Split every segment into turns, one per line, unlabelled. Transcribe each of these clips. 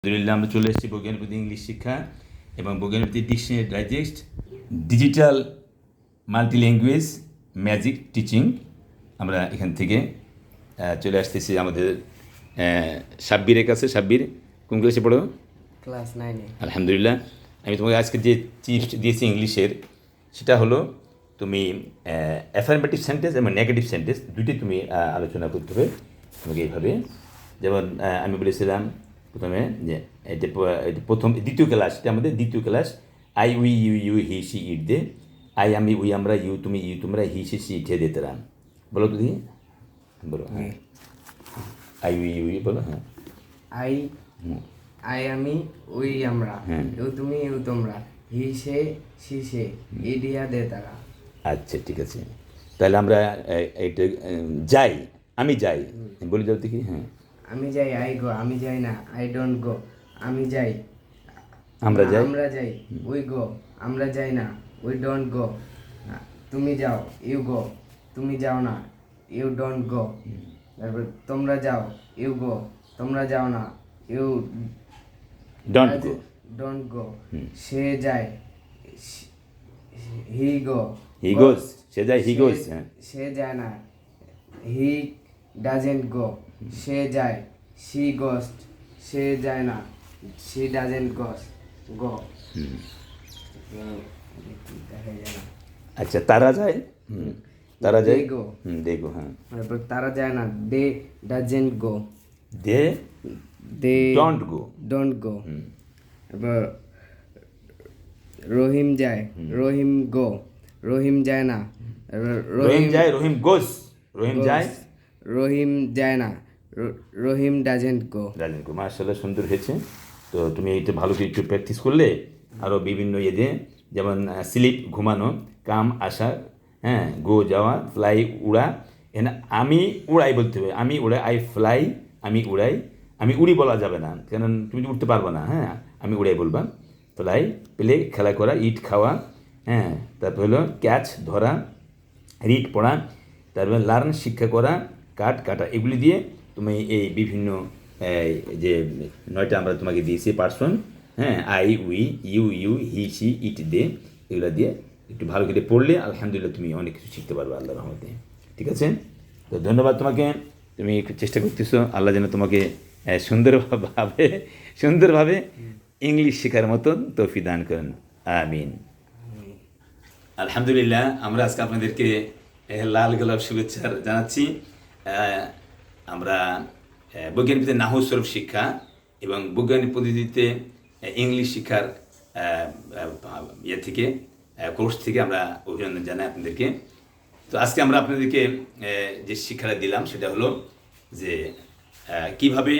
আলহামদুলিল্লাহ আমরা চলে এসেছি বৈজ্ঞানিক ইংলিশ শিক্ষা এবং বৈজ্ঞানিক dictionary digest digital multi language magic teaching. আমরা এখান থেকে চলে আসতেছি আমাদের সাব্বিরের কাছে। সাব্বির কোন ক্লাসে পড়ো?
ক্লাস নাইনে
আলহামদুলিল্লাহ। আমি তোমাকে আজকে যে চিপস দিয়েছি ইংলিশের সেটা হলো তুমি অ্যাফার্মেটিভ সেন্টেন্স এবং নেগেটিভ সেন্টেন্স দুটি তুমি আলোচনা করতে হবে তোমাকে এইভাবে। যেমন আমি বলেছিলাম প্রথমে যে এটা প্রথম দ্বিতীয় ক্লাস এটা আমাদের দ্বিতীয় class I we you you he she it they I আমি উই আমরা ইউ তুমি ইউ তোমরা হি সি সি ইটে দে তারা বলো তো দেখি। বলো হ্যাঁ। আই উই ইউ ইউ বলো হ্যাঁ।
আই আই আমি ওই আমরা
হ্যাঁ।
ইউ তুমি ইউ তোমরা হি সে সি সে ইডিয়া দে তারা।
আচ্ছা ঠিক আছে। তাহলে আমরা এ- এইটা যাই আমি যাই। বলে যাও দেখি হ্যাঁ।
আমি যাই আই গো আমি যাই না আই ডোন্ট গো আমি যাই।
আমরা যাই?
আমরা যাই উই গো আমরা যাই না উই ডোন্ট গো। তুমি যাও ইউ গো তুমি যাও না ইউ ডোন্ট গো। তারপর তোমরা যাও ইউ গো তোমরা যাও না you
don't go
don't go. সে যায় হি গো।
হি গোজ সে যায় হি হ্যাঁ।
সে যায় না হি ডাজেন্ট গো সে যায় সি গোস সে যায় না সি ডাজেন্ট গোস গো
আচ্ছা তারা যায়? তারা যায়. হুম দে গো হ্যাঁ।
তারপর তারা যায় না they doesn't go
they
they
don't go
don't go এবার রহিম যায় রহিম গো রহিম যায় না
রহিম যায় রহিম গোজ রহিম যায়
রহিম যায় না। রহিম ডাজেন্ট গো
রাজেন গো মার্শাল্লাহ সুন্দর হয়েছে। তো তুমি এইটা ভালো করে একটু প্র্যাকটিস করলে আরও বিভিন্ন ইয়েতে যেমন স্লিপ ঘুমানো, কাম, আসা হ্যাঁ গো যাওয়া ফ্লাই উড়া। এখানে আমি উড়াই বলতে হবে। আমি উড়াই আই ফ্লাই আমি উড়াই। আমি উড়ি বলা যাবে না। কেন তুমি উঠতে পারবে না হ্যাঁ? আমি উড়াই বলবা। ফ্লাই প্লে খেলা করা ইট খাওয়া হ্যাঁ? তারপর হলো ক্যাচ ধরা রিড পড়া। তারপরে লার্ন শিক্ষা করা। কাট কাটা, এগুলি দিয়ে তুমি এই বিভিন্ন যে নয়টা আমরা তোমাকে দিয়েছি পার্সন হ্যাঁ I we you you he she it they এগুলো দিয়ে একটু ভালো করে পড়লে আলহামদুলিল্লাহ তুমি অনেক কিছু শিখতে পারবে আল্লাহ রহমতে। ঠিক আছে? তো ধন্যবাদ তোমাকে, তুমি একটু চেষ্টা করতেছো, আল্লাহ যেন তোমাকে সুন্দরভাবে সুন্দরভাবে ইংলিশ শেখার মতন তৌফি দান করেন। আমিন। আলহামদুলিল্লাহ, আমরা আজকে আপনাদেরকে লাল গোলাপ শুভেচ্ছা জানাচ্ছি। আমরা বৈজ্ঞানিক নাহু স্বরূপ শিক্ষা এবং বৈজ্ঞানিক পদ্ধতিতে ইংলিশ শিক্ষার ইয়ে থেকে কোর্স থেকে আমরা অভিনন্দন জানাই আপনাদেরকে। তো আজকে আমরা আপনাদেরকে যে শিক্ষাটা দিলাম সেটা হলো যে কীভাবে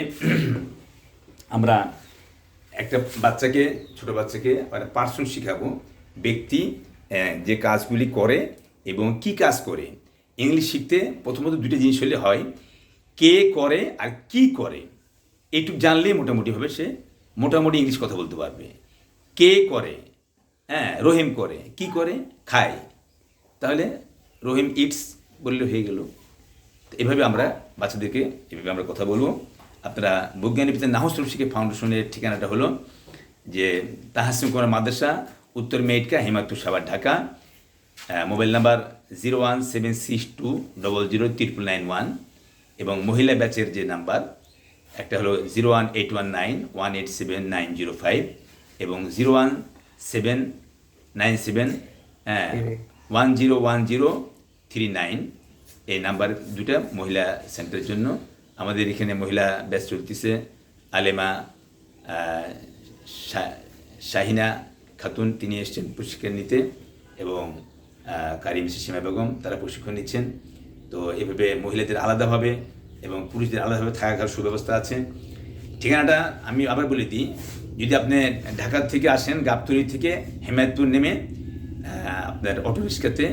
আমরা একটা বাচ্চাকে, ছোট বাচ্চাকে মানে পার্সন শেখাবো। ব্যক্তি যে কাজগুলি করে এবং কি কাজ করে। ইংলিশ শিখতে প্রথমত দুটো জিনিস হলে হয়, কে করে আর কি করে। এইটুকু জানলেই মোটামুটিভাবে সে, মোটামুটি ইংলিশ কথা বলতে পারবে। কে করে? হ্যাঁ রহিম করে। কি করে? খায়। তাহলে রহিম ইটস বললে হয়ে গেল। এভাবে আমরা বাচ্চাদেরকে, এভাবে আমরা কথা বলব। আপনারা বৈজ্ঞানিক পিতা নাহসুল শিখে ফাউন্ডেশনের ঠিকানাটা হলো যে তাহাসিম কুমার মাদ্রাসা, উত্তর মেটকা হেমায়তুর Savar Dhaka. Mobile number zero one seven six two double zero triple nine one এবং মহিলা ব্যাচের যে নাম্বার একটা হলো zero one eight one nine one eight seven nine zero five এবং zero one seven nine seven হ্যাঁ one zero one zero three nine এই number দুটা মহিলা সেন্টারের জন্য। আমাদের এখানে মহিলা ব্যাচ চলতেছে আলেমা শাহিনা খাতুন তিনি এসছেন প্রশিক্ষণ নিতে এবং কারি মিসি সীমা বেগম তারা প্রশিক্ষণ নিচ্ছেন। তো এভাবে মহিলাদের আলাদাভাবে এবং পুরুষদের আলাদাভাবে থাকা খাওয়ার সুব্যবস্থা আছে। ঠিকানাটা আমি আবার বলে দিই যদি আপনি ঢাকা থেকে আসেন গাবতলি থেকে হেমায়তপুর নেমে আপনার অটো রিক্সাতে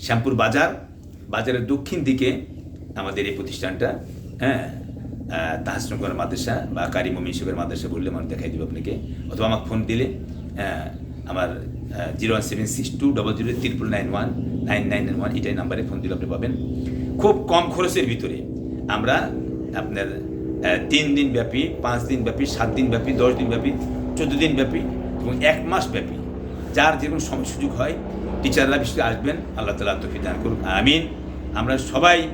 শ্যামপুর বাজার বাজারের দক্ষিণ দিকে আমাদের এই প্রতিষ্ঠানটা হ্যাঁ তাহাসনগর মাদ্রাসা বা কারি মমিন মাদ্রাসা বললে আমার দেখাই দেবো আপনাকে। অথবা আমাকে ফোন দিলে আহ, আমার zero one seven six two double zero triple nine one nine nine nine one এটাই নাম্বারে ফোন দিলে আপনি পাবেন। খুব কম খরচের ভিতরে আমরা আপনার তিন দিন ব্যাপী, পাঁচ দিন ব্যাপী, সাত দিন ব্যাপী, দশ দিন ব্যাপী, চোদ্দ দিন ব্যাপী এবং এক মাস ব্যাপী যার যেরকম সময় সুযোগ হয়, টিচাররা বিশেষ আসবেন, আল্লাহ তালা তফি দান করুন আমিন। আমরা সবাই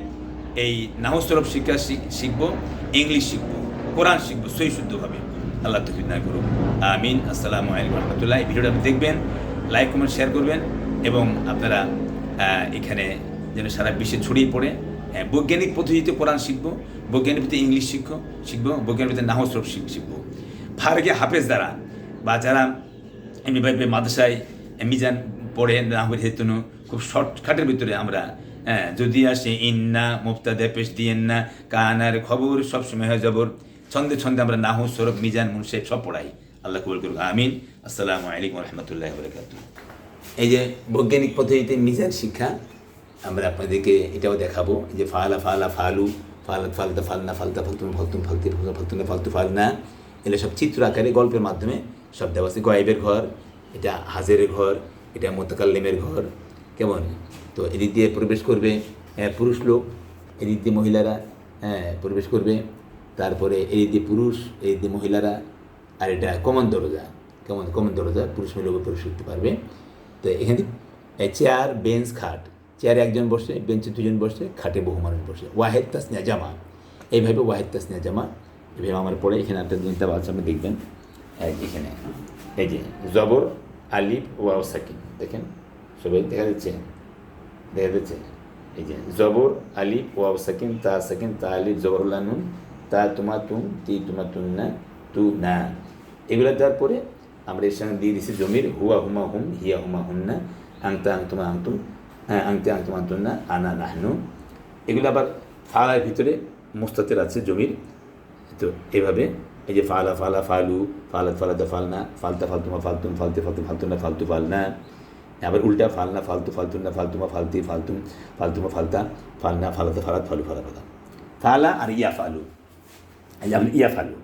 এই নাহসরফ শিক্ষা শিখ- শিখব, ইংলিশ শিখব, কোরআন শিখব সই শুদ্ধভাবে। আল্লাহ তফি দান করুন আমিন। আসসালামু আলাইকুম রহমতুল্লাহ। এই ভিডিওটা আপনি দেখবেন লাইক কমেন্ট শেয়ার করবেন এবং আপনারা এখানে যেন সারা বিশ্বে ছড়িয়ে পড়ে। হ্যাঁ, বৈজ্ঞানিক পদ্ধতিতে কোরআন শিখব বৈজ্ঞানিক পদ্ধতিতে ইংলিশ শিখব শিখব বৈজ্ঞানিক পদ্ধতিতে নাহসরফ শিখ শিখব। ফারগে হাফেজ দ্বারা বা যারা এমনিভাবে মাদ্রাসায় মিজান পড়ে না হয়ে হেতন খুব শর্টকাটের ভিতরে আমরা হ্যাঁ যদি আসে ইন্না মুফতাদে পেশ দিয়েন না কানার খবর সবসময় হয়ে যাবর ছন্দে ছন্দে আমরা নাহু সরব মিজান মুনসে সব পড়াই। আল্লাহ কবুল করুক আমিন। আসসালামু আলাইকুম রহমতুল্লাহ বরকাত এই যে বৈজ্ঞানিক পদ্ধতিতে মিজান শিক্ষা আমরা আপনাদেরকে এটাও দেখাবো। যে ফালা ফালা ফালু ফালাত ফালতা ফালনা ফালতা ফালতুম ফালতুম ফালতি ফালতুনা ফালতু ফালনা। এগুলো সব চিত্র আকারে গল্পের মাধ্যমে সব দেওয়া আছে। গয়েবের ঘর এটা হাজেরের ঘর এটা মোতাকাল্লিমের ঘর। কেমন? তো এদিক দিয়ে প্রবেশ করবে হ্যাঁ, পুরুষ লোক এদিক দিয়ে মহিলারা হ্যাঁ প্রবেশ করবে। তারপরে এদিক দিয়ে পুরুষ এদিক দিয়ে মহিলারা, আর এটা কমন দরজা কেমন কমন দরজা, পুরুষ মহিলা প্রবেশ করতে পারবে। তো এখানে চেয়ার বেঞ্চ খাট। চেয়ারে একজন বসে বেঞ্চে দুজন বসে, খাটে বহু মানুষ বসে। ওয়াহেদ তাসনিয়া জামা। এইভাবে ওয়াহেদ তাসনিয়া জামা। এভাবে আমার পরে এখানে একটা জিনিসটা আছে আপনি দেখবেন। এই এখানে। এই যে জবর, আলিফ, ওয়াও, সাকিন। দেখেন, সবাই দেখা যাচ্ছে? দেখা যাচ্ছে? এই যে জবর, আলিফ, ওয়াও, সাকিন, তা সাকিন, তা, আলিফ জবরুল্লাহ নুন তা তোমা তুম, তি তোমা তুম না, তু না। এগুলো দেওয়ার পরে আমরা এর সঙ্গে দিয়ে দিচ্ছি জমির, হুয়া হুমা হুম, হিয়া হুমা হুম না আংতা আংতুমা আংতুম হ্যাঁ আংতে আংতুমা আংতুম না, আনা নাহনু। এগুলো আবার ফালার ভিতরে মুস্তাতের আছে জমির। তো এভাবে এই যে ফালা ফালা ফালু ফালাত ফালাতে ফালনা ফালতা ফালতুমা ফালতুম, ফালতে ফালতু ফালতু না, ফালতু ফালনা আবার উল্টা ফালনা ফালতু ফালতু না ফালতুমা ফালতি, ফালতুম ফালতুমা ফালতা ফালনা ফালাতে ফালাত, ফালু ফালা ফালা। ফালা আর ইয়া ফালু। এই যে আপনি ইয়া ফালু।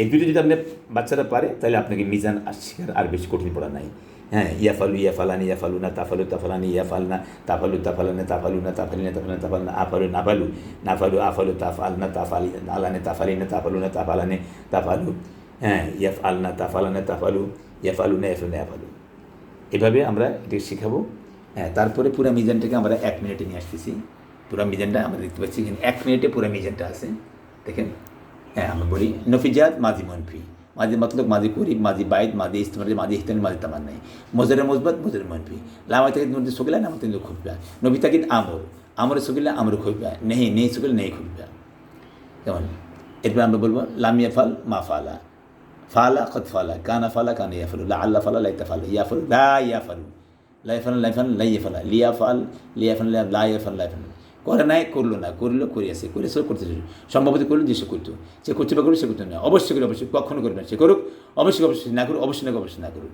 এই দুটো যদি আপনি বাচ্চারা পারে, তাহলে আপনাকে মিজান শিখার আর বেশি কঠিন পড়া নাই। হ্যাঁ ইয়া ফালু, ইয়া ফালানি, ইয়া ফালু না তাফালু তাফালানি ইয়া ফালনা তাফালু তাফালানে তাফালু না তাফালি না তাফালানে তাফাল না আফালু নাফালু নাফালু আফালু তাফাল না তাফালি আলানে তাফালি না তাফালু না তাফালানে তাফালু হ্যাঁ ইয়াফ আলনা তাফালানে তাফালু ইয়াফালু না ইয়াফালু না ইয়াফালু এভাবে আমরা এটি শেখাবো। হ্যাঁ তারপরে পুরো মিজানটাকে আমরা এক মিনিটে নিয়ে আসতেছি। পুরো মিজানটা আমরা দেখতে পাচ্ছি, এখানে এক মিনিটে পুরো মিজানটা আছে। দেখেন আমরা বলি, নফিজাত মাজি মনফি। মাঝে মতলব, মাঝে করিব, মাঝে বাইদ মাঝে ইস্তেমার, মাঝে ইস্তেন মাঝে তামান নাই মজরে মজবত মজরে মনফি। লামা থেকে মধ্যে সকিলা নামা থেকে খুববা নবী তাকিদ আমর। আমরে সকিলা আমরে খুববা নেই নেই সকিলা নেই খুববা কেমন? এরপর আমরা বলব লামিয়া ফাল মা ফালা। ফালা খত ফালা, কানা ফালা, কানা ইয়া ফালু লা আল্লাহ ফালা, লাইতা ফালা। ইয়া ফালু লা ইয়া ফালু লাই ফালা লাই ফাল লিয়া ফাল লিয়া ফাল লা ইয়া ফাল লাই করে নাই, করল না, করল, করিয়াছে করে সে করতে সম্ভবত করল যে সে করতো। সে করছে বা করুক সে করতো না। অবশ্যই করে অবশ্যই, কখনো করবে না। সে করুক, অবশ্যই অবশ্যই না করুক, অবশ্যই না অবশ্যই না করুক।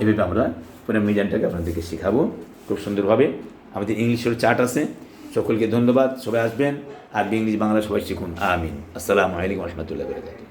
এভাবে আমরা পুরো মিজানটাকে আপনাদেরকে শেখাবো। খুব সুন্দরভাবে। আমাদের ইংলিশের চার্ট আছে। সকলকে ধন্যবাদ। সবাই আসবেন। আর ইংলিশ বাংলা সবাই শিখুন। আমিন। আসসালামু আলাইকুম রহমতুল্লাহ